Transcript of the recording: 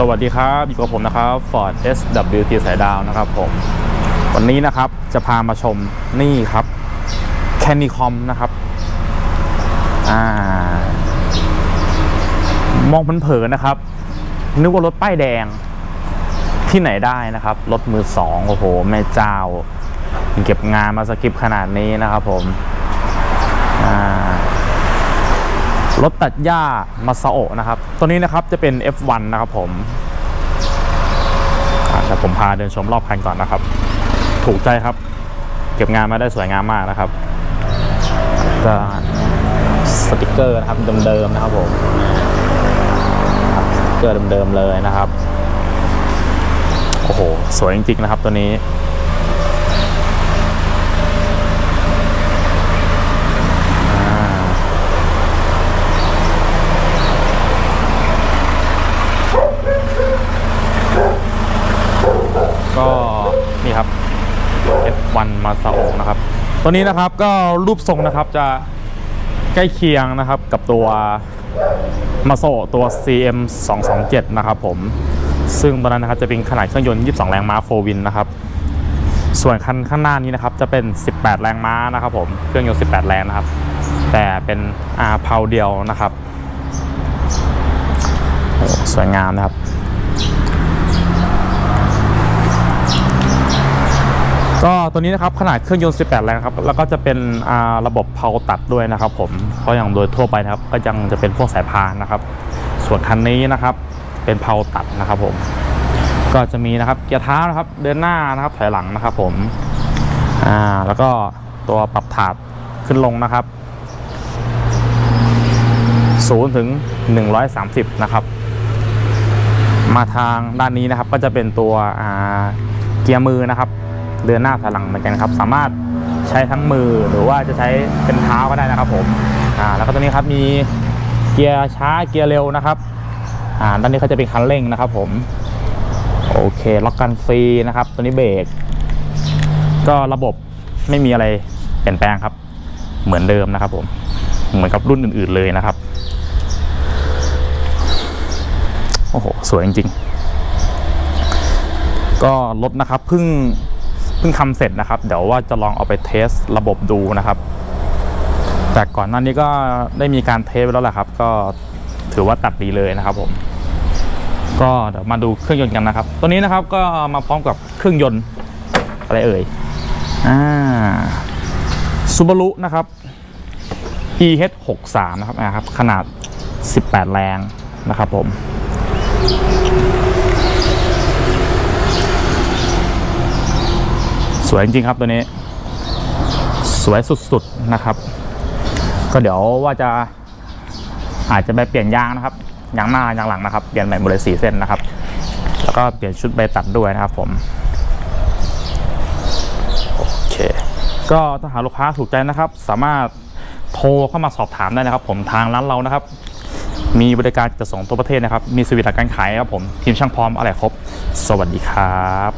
สวัสดีครับ อยู่กับผมนะครับ Ford SWT สายดาวนะครับผม วันนี้นะครับจะพามาชมนี่ครับ Canicom นะครับอ่ามองเผินๆนะครับ นึกว่ารถป้ายแดงที่ไหนได้นะครับ รถมือสองโอ้โห แม่เจ้า เก็บงานมาสกิปขนาดนี้นะครับผมอ่า รถตัดหญ้ามาซาโอะนะครับ ตัวนี้นะครับจะเป็น F1 นะครับผมอะแต่ผมพาเดินชมรอบคันก่อนนะครับ ถูกใจครับ เก็บงานมาได้สวยงามมากนะครับก็สติกเกอร์นะครับเดิมๆนะครับผมสติกเกอร์เดิมๆเลยนะครับ โอ้โห สวยจริงๆนะครับตัวนี้ อ่า ก็ นี่ครับ F1 มาซาโอนะครับ ตัวนี้นะครับก็รูปทรงนะครับจะใกล้เคียงนะครับกับตัวมาโซตัว CM 227นะครับผม ซึ่งตอนนั้นนะครับจะเป็นขนาดเครื่องยนต์ 22 แรงม้าโฟวินนะครับ ส่วนคันข้างหน้านี้นะครับจะเป็น 18 แรงม้านะครับผม เครื่องยนต์ 18 แรงนะครับ แต่เป็นอาเพาเดียวนะครับ สวยงามนะครับ ก็ตัวนี้นะครับขนาดเครื่องยนต์ 18 แรงครับ แล้วก็จะเป็นระบบเพาตัดด้วยนะครับผม เพราะอย่างโดยทั่วไปนะครับ ก็ยังจะเป็นพวกสายพานนะครับ ส่วนคันนี้นะครับ เป็นเพาตัดนะครับผม ก็จะมีนะครับเกียร์เท้านะครับ เดินหน้านะครับ ถอยหลังนะครับผม อ่า แล้วก็ตัวปรับถาดขึ้นลงนะครับ0ถึง 130 นะครับ มาทางด้านนี้นะครับ ก็จะเป็นตัวเกียร์มือนะครับ เดินหน้าถอยหลังเหมือนกันครับ สามารถใช้ทั้งมือหรือว่าจะใช้เป็นเท้าก็ได้นะครับผมอ่าแล้วก็ตัวนี้ครับมีเกียร์ช้าเกียร์เร็วนะครับอ่าด้านนี้เขาจะเป็นคันเร่งนะครับผมโอเคล็อกกันฟรีนะครับ ตัวนี้เบรกก็ระบบไม่มีอะไรเปลี่ยนแปลงครับ เหมือนเดิมนะครับผมเหมือนกับรุ่นอื่น ๆเลยนะครับโอ้โหสวยจริงๆ ก็รถนะครับเพิ่ง เพิ่งทำเสร็จนะครับ เดี๋ยวว่าจะลองเอาไปเทสระบบดูนะครับ แต่ก่อนหน้านี้ก็ได้มีการเทสไปแล้วแหละครับ ก็ถือว่าตัดดีเลยนะครับ ผม ก็เดี๋ยวมาดูเครื่องยนต์กันนะครับ ตัวนี้นะครับก็มาพร้อมกับเครื่องยนต์อะไรเอ่ยอ่าซูบารุนะครับ EH 6 3 นะครับนะครับ ขนาด 18 แรงนะครับผม สวยจริงๆครับตัวนี้ สวยสุดๆนะครับ ก็เดี๋ยวว่าจะอาจจะไปเปลี่ยนยางนะครับยางหน้ายางหลังนะครับเปลี่ยนใหม่หมดเลยสีเส้นนะครับ แล้วก็เปลี่ยนชุดใบตัดด้วยนะครับผมโอเคก็ถ้าหากลูกค้าถูกใจนะครับ สามารถโทรเข้ามาสอบถามได้นะครับ ผมทางร้านเรานะครับ มีบริการจะส่งทั่วประเทศนะครับ มีสวิตการขายครับผมทีมช่างพร้อมอะไรครบ สวัสดีครับ